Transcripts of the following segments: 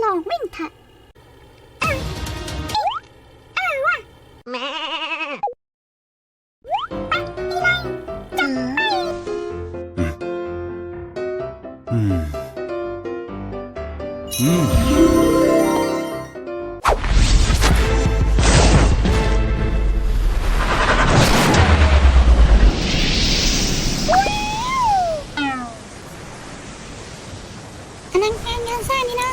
เถอะเออเออว่ะแม่ไปอีไลจับไปอืมอืมพนักงานงานสร้างนี่นะ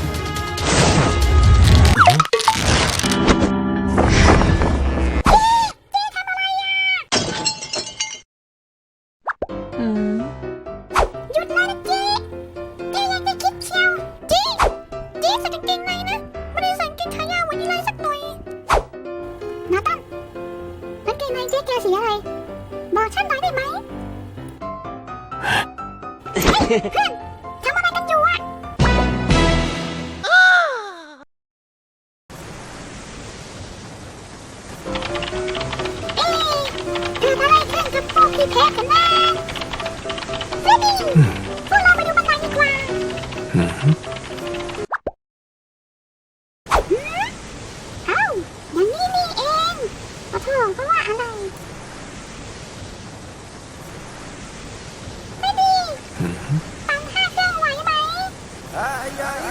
เกงเกงในนะ ไม่ได้ใส่กางเกงขายาววันนี้เลยสักหน่อยนาตั้งกางเกงในเจ๊แกสีอะไร บอกฉันหน่อยได้ไหมเฮ้ยเพื่อนทำอะไรกันอยู่อะเอ๊ะเกิดอะไรขึ้นกับพวกพี่เพชรกันนะเฮ้ยพวกเราไมหื